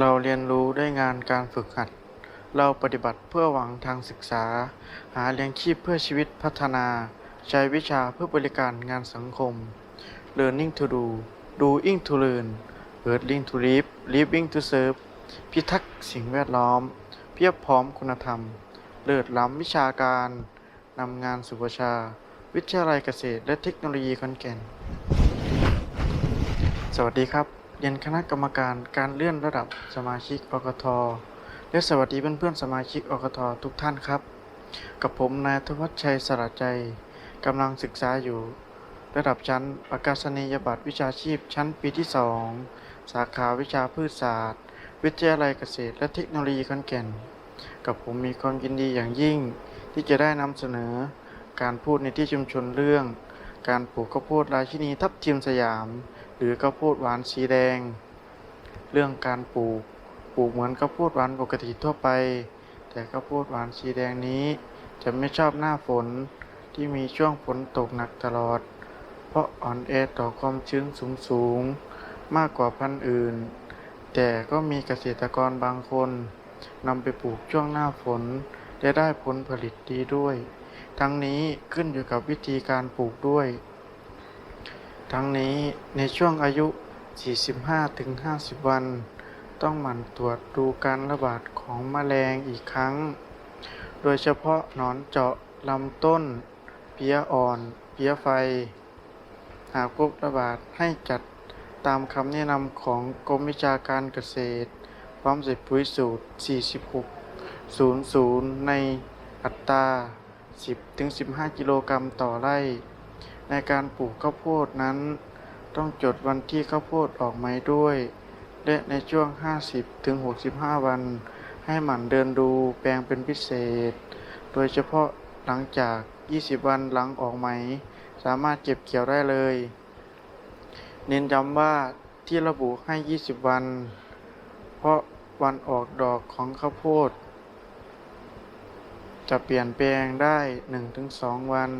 เราเรียนรู้ด้วยงานการฝึกหัด เราปฏิบัติเพื่อหวังทางศึกษา หาเลี้ยงชีพเพื่อชีวิตพัฒนา ใช้วิชาเพื่อบริการงานสังคม learning to do doing to learn learning to live living to serve พิทักษ์สิ่งแวดล้อม เพียบพร้อมคุณธรรม เลิศล้ำวิชาการนำงานสุประชา วิทยาลัยเกษตรและเทคโนโลยีขอนแก่น สวัสดีครับ รียนคณะกรรมการการเลื่อนระดับสมาชิกอกทและสวัสดีเพื่อนๆสมาชิกอกททุกท่านครับ กับผมนายทวัชชัยสระใจกำลังศึกษาอยู่ ระดับชั้นประกาศนียบัตรวิชาชีพชั้นปีที่ 2 สาขาวิชาพืชศาสตร์ วิทยาลัยเกษตรและเทคโนโลยีขอนแก่น กับผมมีความยินดีอย่างยิ่ง ที่จะได้นำเสนอ การพูดในที่ชุมชนเรื่อง การปลูกข้าวโพดราชินีทับทิมสยาม หรือข้าวโพดหวานสีแดง เรื่องการปลูก ปลูกเหมือนข้าวโพดหวานปกติทั่วไป แต่ข้าวโพดหวานสีแดงนี้จะไม่ชอบหน้าฝนที่มีช่วงฝนตกหนักตลอด เพราะอ่อนแอต่อความชื้นสูงสูงๆมากกว่าพันธุ์อื่น แต่ก็มีเกษตรกรบางคนนำไปปลูกช่วงหน้าฝนและได้ผลผลิตดีด้วย ทั้งนี้ขึ้นอยู่กับวิธีการปลูกด้วย ทั้งนี้ในช่วงอายุ 45-50 วัน ต้องหมั่นตรวจดูการระบาดของแมลงอีกครั้ง โดยเฉพาะหนอนเจาะลำต้นเพียอ่อนเพียไฟ หากพบระบาดให้จัดตามคำแนะนำของกรมวิชาการเกษตรพร้อมเสร็จปุ๋ยสูตร 46 00 ในอัตรา 10-15 กิโลกรัมต่อไร่ ในการปลูกข้าวโพดนั้น ต้องจดวันที่ข้าวโพดออกไหมด้วย และในช่วง 50-65 วัน ให้หมั่นเดินดูแปลงเป็นพิเศษ โดยเฉพาะหลังจาก 20 วันหลังออกไหม สามารถเก็บเกี่ยวได้เลย เน้นย้ำว่าที่ระบุให้ 20 วัน เพราะวันออกดอกของข้าวโพด จะเปลี่ยนแปลงได้ 1-2 วัน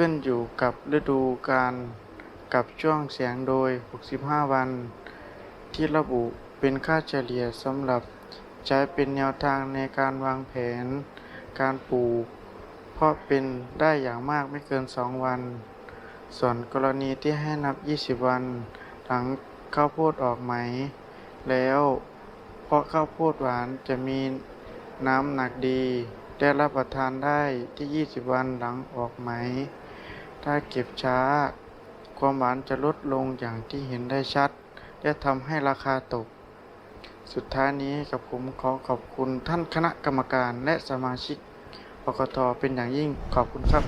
ขึ้นอยู่กับฤดูกาลกับช่วงแสงโดย 65 วัน ที่ระบุเป็นค่าเฉลี่ยสำหรับใช้เป็นแนวทางในการวางแผน การปลูก เพราะเป็นได้อย่างมากไม่เกิน 2 วัน ส่วนกรณีที่ให้นับ 20 วัน หลังข้าวโพดออกไหม แล้วเพราะข้าวโพดหวานจะมีน้ำหนักดี ได้รับประทานได้ที่ 20 วันหลังออกไหม ถ้าเก็บช้า ความหวานจะลดลงอย่างที่เห็นได้ชัด และทำให้ราคาตก สุดท้ายนี้กับผมขอขอบคุณท่านคณะกรรมการและสมาชิกปกทเป็นอย่างยิ่งขอบคุณครับ